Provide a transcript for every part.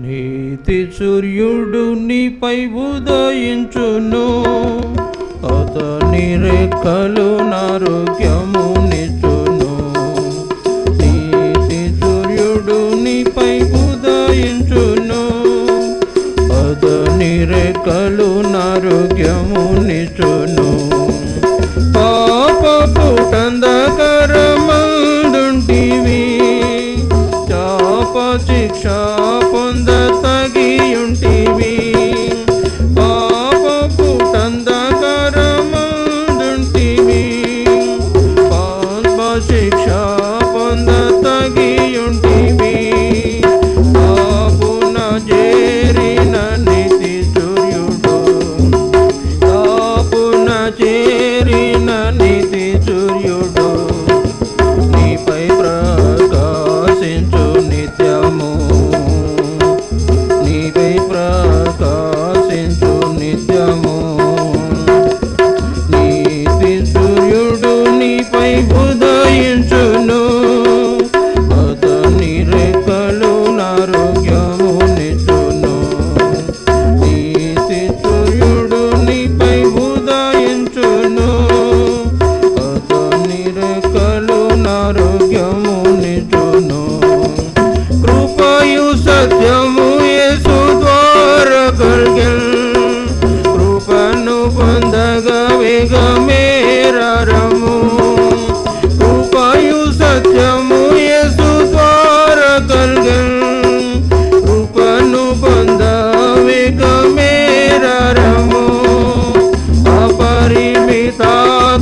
నీతి సూర్యుడు నీపై ఉదయించును. అతని రెక్కలు నారోగ్యమునిచును నీతి సూర్యుడు నీపై ఉదయించును. అతని రెక్కలు నారోగ్యము నిచును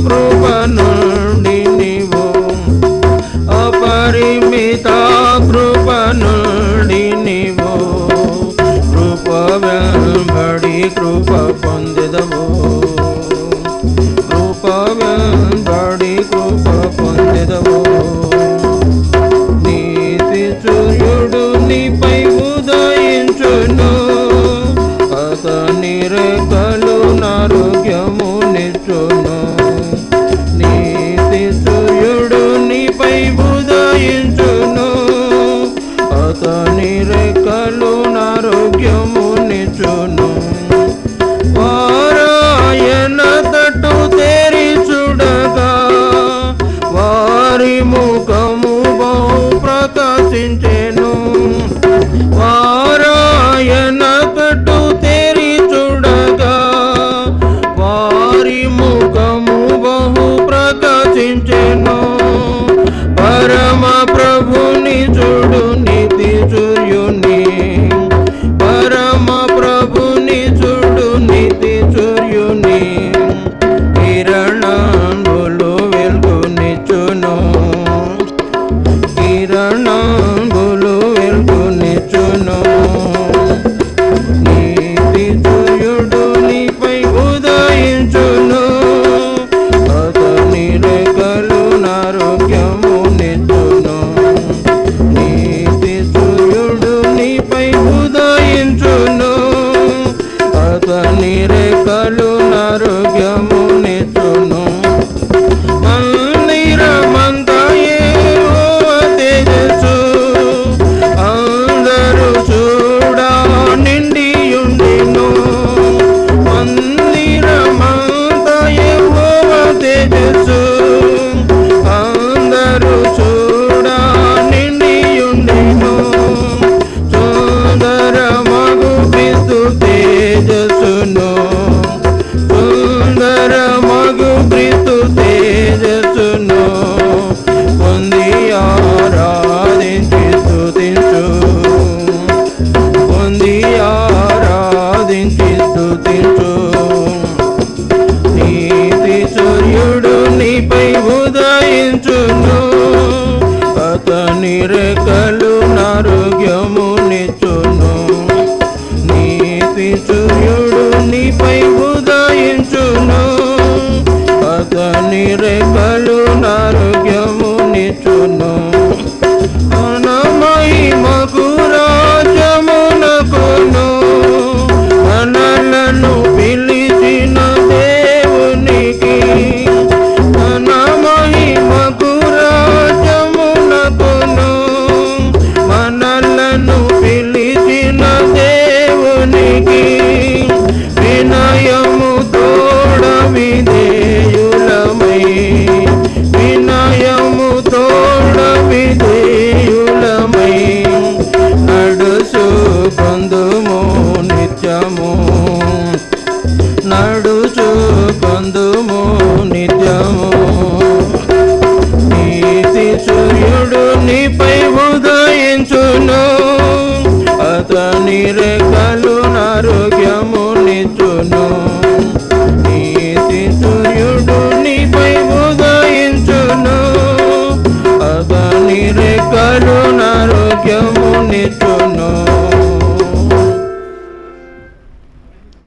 provas తెరిచును. వారాయన తట్టు తెరిచుడగా వారి ముఖము బహు ప్రకాశించెను. వారాయన తట్టు తెరిచుడగా వారి ముఖము బహు ప్రకాశించెను. యేసుయుడు నీపై పొందుము నిత్యము. నడుచు పొందుము నిత్యము. నీతి సూర్యుడు నీ